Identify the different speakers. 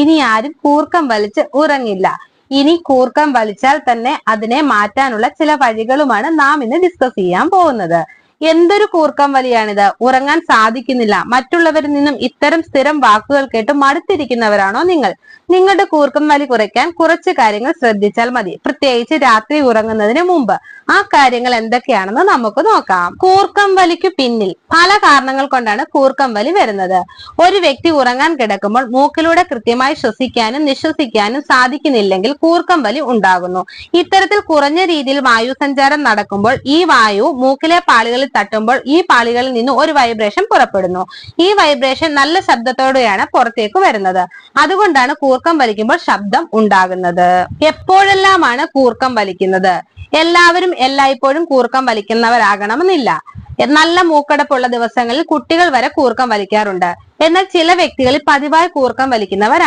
Speaker 1: ഇനി ആരും കൂർക്കം വലിച്ച് ഉറങ്ങില്ല. ഇനി കൂർക്കം വലിച്ചാൽ തന്നെ അതിനെ മാറ്റാനുള്ള ചില വഴികളുമാണ് നാം ഇന്ന് ഡിസ്കസ് ചെയ്യാൻ പോകുന്നത്. എന്തൊരു കൂർക്കം വലിയാണിത്? ഉറങ്ങാൻ സാധിക്കുന്നില്ല. മറ്റുള്ളവരിൽ നിന്നും ഇത്തരം സ്ഥിരം വാക്കുകൾ കേട്ട് മടുത്തിരിക്കുന്നവരാണോ നിങ്ങൾ? നിങ്ങളുടെ കൂർക്കം വലി കുറയ്ക്കാൻ കുറച്ച് കാര്യങ്ങൾ ശ്രദ്ധിച്ചാൽ മതി. പ്രത്യേകിച്ച് രാത്രി ഉറങ്ങുന്നതിന് മുമ്പ്. ആ കാര്യങ്ങൾ എന്തൊക്കെയാണെന്ന് നമുക്ക് നോക്കാം. കൂർക്കം വലിക്കു പിന്നിൽ പല കാരണങ്ങൾ കൊണ്ടാണ് കൂർക്കം വലി വരുന്നത്. ഒരു വ്യക്തി ഉറങ്ങാൻ കിടക്കുമ്പോൾ മൂക്കിലൂടെ കൃത്യമായി ശ്വസിക്കാനും നിശ്വസിക്കാനും സാധിക്കുന്നില്ലെങ്കിൽ കൂർക്കം വലി ഉണ്ടാകുന്നു. ഇത്തരത്തിൽ കുറഞ്ഞ രീതിയിൽ വായു സഞ്ചാരം നടക്കുമ്പോൾ ഈ വായു മൂക്കിലെ പാളികളിൽ തട്ടുമ്പോൾ ഈ പാളികളിൽ നിന്ന് ഒരു വൈബ്രേഷൻ പുറപ്പെടുന്നു. ഈ വൈബ്രേഷൻ നല്ല ശബ്ദത്തോടെയാണ് പുറത്തേക്ക് വരുന്നത്. അതുകൊണ്ടാണ് കൂർക്കം വലിക്കുമ്പോൾ ശബ്ദം ഉണ്ടാകുന്നത്. എപ്പോഴെല്ലാമാണ് കൂർക്കം വലിക്കുന്നത്? എല്ലാവരും എല്ലായ്പ്പോഴും കൂർക്കം വലിക്കുന്നവരാകണമെന്നില്ല. നല്ല മൂക്കടപ്പുള്ള ദിവസങ്ങളിൽ കുട്ടികൾ വരെ കൂർക്കം വലിക്കാറുണ്ട്. എന്നാൽ ചില വ്യക്തികളിൽ പതിവായി കൂർക്കം വലിക്കുന്നവരാണ്.